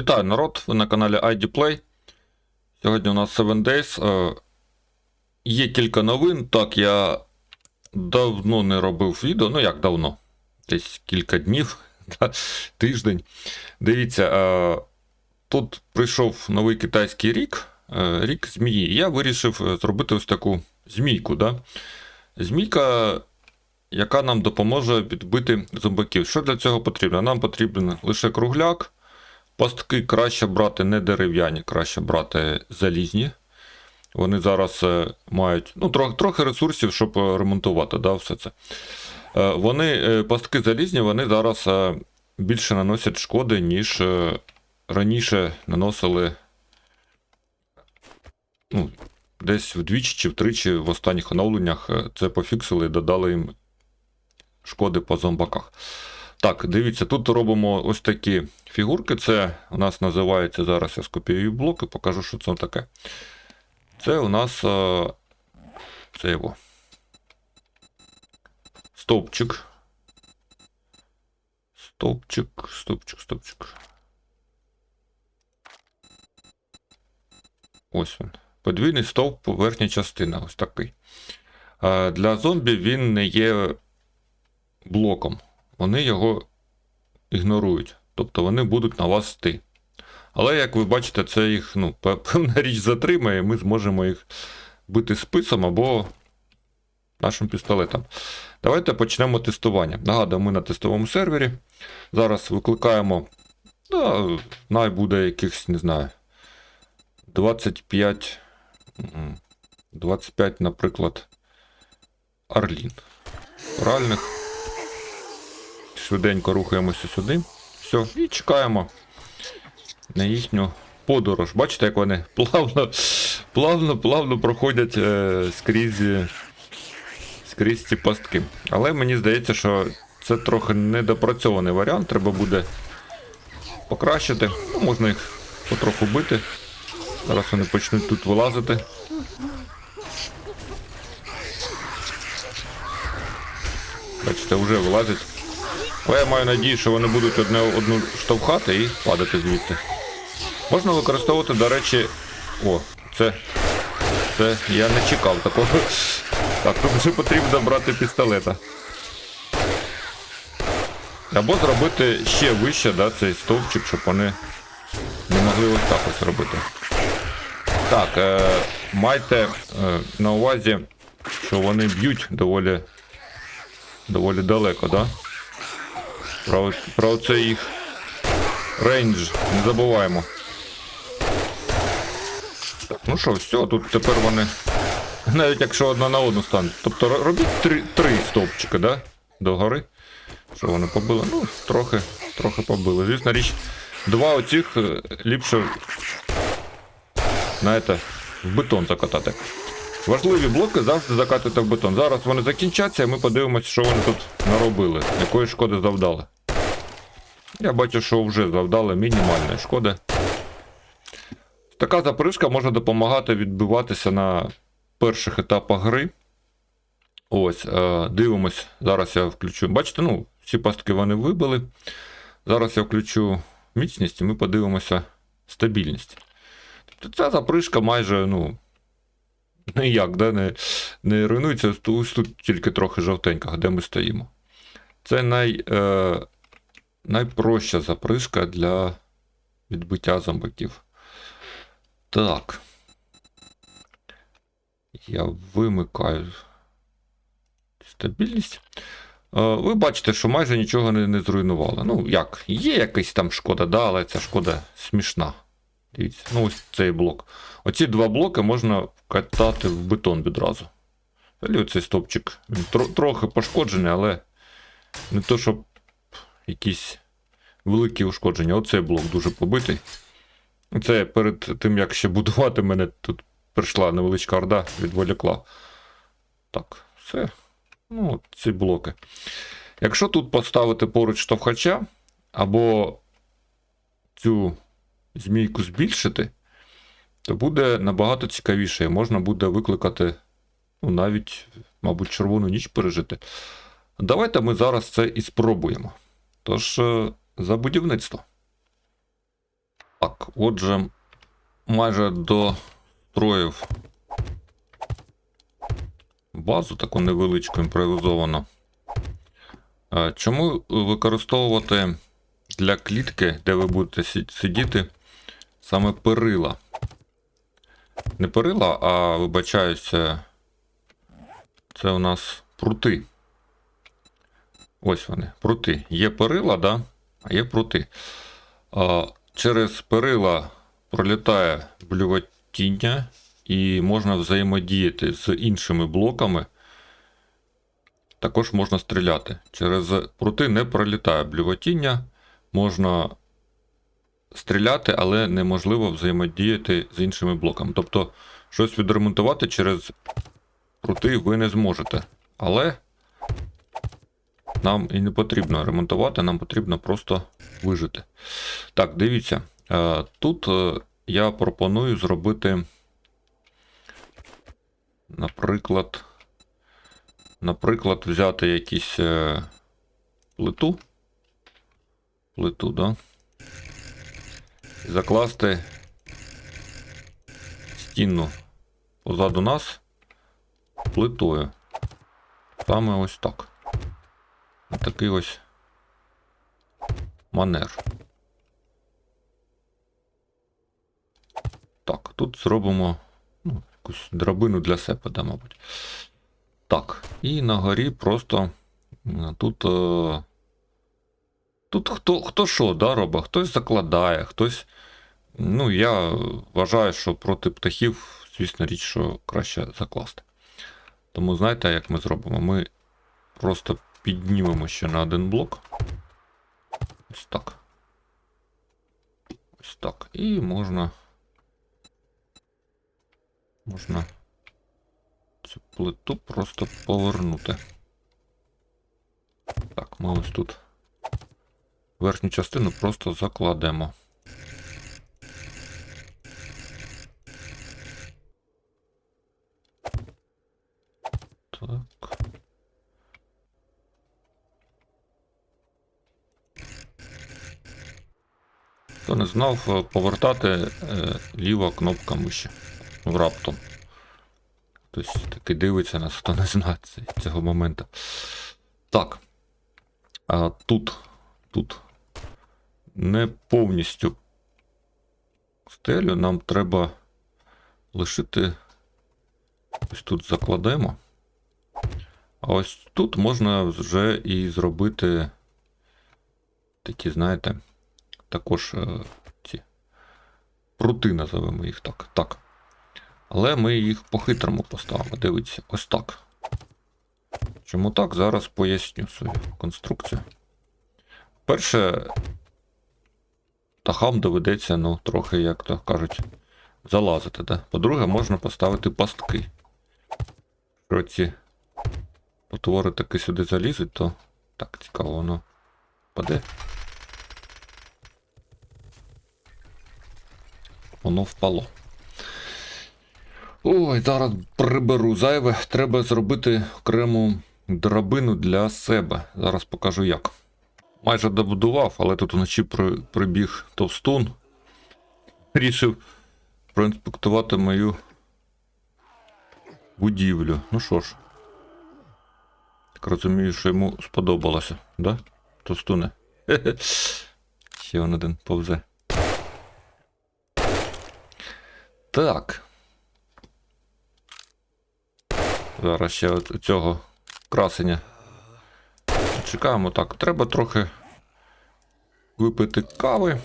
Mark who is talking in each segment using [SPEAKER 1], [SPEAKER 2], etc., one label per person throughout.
[SPEAKER 1] Вітаю народ, ви на каналі ID Play. Сьогодні у нас 7 Days. Е, Є кілька новин. Так, я давно не робив відео. Ну як давно? Десь кілька днів, тиждень. Дивіться, е, тут прийшов новий китайський рік, е, рік змії. Я вирішив е, зробити ось таку змійку. Да? Змійка, яка нам допоможе відбити зомбаків. Що для цього потрібно? Нам потрібен лише кругляк. Пастки краще брати не дерев'яні, краще брати залізні. Вони зараз е, мають ну, трохи, трохи ресурсів, щоб ремонтувати да, все це. Е, Вони, е, пастки залізні, вони зараз більше наносять шкоди, ніж раніше наносили ну, десь вдвічі чи втричі в останніх оновленнях це пофіксили і додали їм шкоди по зомбаках. Так, дивіться, тут робимо ось такі фігурки. Це у нас називається, зараз я скопіюю блок і покажу, що це таке. Це у нас е, це його. Стовпчик. Стовпчик, стовпчик, стовпчик. Ось він. Подвійний стовп, верхня частина, ось такий. Е, Для зомбі він не є блоком вони його ігнорують. Тобто вони будуть на вас йти. Але, як ви бачите, це їх ну, певна річ затримає, ми зможемо їх бити списом або нашим пістолетом. Давайте почнемо тестування. Нагадую, ми на тестовому сервері. Зараз викликаємо. Ну, най буде якихось, не знаю, 25. 25, наприклад, Орлін. Оральних швиденько рухаємося сюди. Все, і чекаємо на їхню подорож. Бачите, як вони плавно, плавно, плавно проходять е, скрізь, скрізь ці пастки. Але мені здається, що це трохи недопрацьований варіант. Треба буде покращити. Ну, можна їх потроху бити. Зараз вони почнуть тут вилазити. Бачите, вже вилазять. Але я маю надію, що вони будуть одне одну штовхати і падати звідти. Можна використовувати, до речі. О, це. Це я не чекав такого. Так, тут вже потрібно брати пістолета. Або зробити ще вище, да, цей стовпчик, щоб вони не могли ось так ось робити. Так, е, майте е, на увазі, що вони б'ють доволі, доволі далеко, да? Про, про це їх рейндж, не забуваємо. Так, ну що, все, тут тепер вони. Навіть якщо одна на одну стануть. Тобто ро- робіть три, три стовпчика, да? Догори. Що вони побили? Ну, трохи, трохи побили. Звісно річ, два оцих е, ліпше. Знаєте, в бетон закатати. Важливі блоки завжди закатуйте в бетон. Зараз вони закінчаться, і ми подивимося, що вони тут наробили, якої шкоди завдали. Я бачу, що вже завдали мінімальної шкоди. Така запорижка може допомагати відбиватися на перших етапах гри. Ось, е, дивимось. Зараз я включу. Бачите, ну, всі пастки вони вибили. Зараз я включу міцність і ми подивимося стабільність. Тобто ця запорижка майже, ну, ніяк, да, не, не руйнується. Ось тут- тільки трохи жовтенька, де ми стоїмо. Це най, е, найпроща запришка для відбиття зомбаків. Так. Я вимикаю стабільність. Е, Ви бачите, що майже нічого не, не зруйнувало. Ну, як, є якась там шкода, да, але ця шкода смішна. Дивіться, ну ось цей блок. Оці два блоки можна катати в бетон відразу. Взагалі оцей стопчик. Він тро- трохи пошкоджений, але не то, щоб якісь великі ушкодження. Оцей блок дуже побитий. Це перед тим, як ще будувати, мене тут прийшла невеличка орда, відволікла. Так, все. Ну, ці блоки. Якщо тут поставити поруч штовхача, або цю змійку збільшити, то буде набагато цікавіше. Можна буде викликати, ну, навіть, мабуть, червону ніч пережити. Давайте ми зараз це і спробуємо. Тож, е, за будівництво. Так, отже, майже достроїв базу таку невеличку імпровізовану. Е, Чому використовувати для клітки, де ви будете сидіти, саме перила? Не перила, а вибачаюся, це у нас прути. Ось вони, прути. Є перила, да? а є прути. А, через перила пролітає блювотіння, і можна взаємодіяти з іншими блоками. Також можна стріляти. Через прути не пролітає блювотіння, можна стріляти, але неможливо взаємодіяти з іншими блоками. Тобто, щось відремонтувати через прути ви не зможете. Але нам і не потрібно ремонтувати, нам потрібно просто вижити. Так, дивіться. е, Тут е, я пропоную зробити, наприклад, наприклад, взяти якісь е, плиту. Плиту, да? Закласти стіну позаду нас плитою. Саме ось так. На такий ось манер. Так, тут зробимо ну, якусь драбину для себе, да, мабуть. Так, і на горі просто тут. Е, тут хто хто що да, робить, хтось закладає, хтось. Ну, я вважаю, що проти птахів, звісно, річ, що краще закласти. Тому знаєте, як ми зробимо? Ми просто піднімемо ще на один блок. Ось так. Ось так. І можна. Можна цю плиту просто повернути. Так, ми ось тут верхню частину просто закладемо. Так. Хто не знав, повертати е, ліва кнопка миші в раптом. Хтось таки дивиться нас, хто не знає цього моменту. Так. А тут, тут не повністю стелю, нам треба лишити. Ось тут закладемо. А ось тут можна вже і зробити такі, знаєте, також е, ці прути, називаємо їх так. Так. Але ми їх по-хитрому поставимо. Дивіться, ось так. Чому так? Зараз поясню свою конструкцію. Перше, птахам доведеться, ну, трохи, як то кажуть, залазити. Да? По-друге, можна поставити пастки. Якщо ці потвори таки сюди залізуть, то так цікаво, воно паде. Воно впало. Ой, зараз приберу зайве. Треба зробити окрему драбину для себе. Зараз покажу як. Майже добудував, але тут вночі при, прибіг товстун. Рішив проінспектувати мою будівлю. Ну що ж. Так розумію, що йому сподобалося, да? Товстуне. Ще он один повзе. Так. Зараз ще от цього красення. Чекаємо так. Треба трохи випити кави.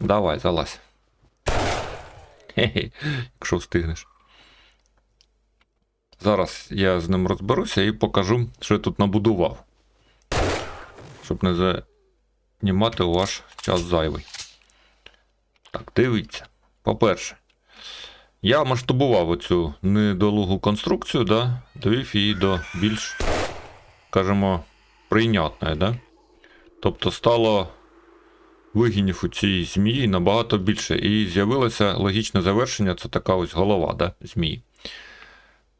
[SPEAKER 1] Давай, залазь. Хе-хе, якщо встигнеш. Зараз я з ним розберуся і покажу, що я тут набудував. Щоб не займати ваш час зайвий. Так, дивіться. По-перше, я масштабував оцю недолугу конструкцію, да, довів її до більш, скажімо, прийнятної, да? Тобто стало вигінів у цій змії набагато більше. І з'явилося логічне завершення це така ось голова да, змії.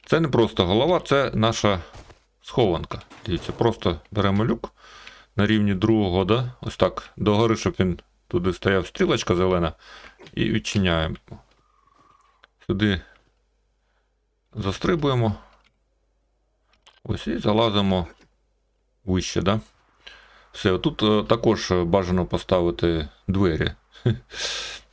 [SPEAKER 1] Це не просто голова, це наша схованка. Дивіться, просто беремо люк на рівні другого, да? ось так, догори, щоб він туди стояв стрілочка зелена, і відчиняємо. Сюди застрибуємо. Ось і залазимо вище, да? Все, тут е, також бажано поставити двері.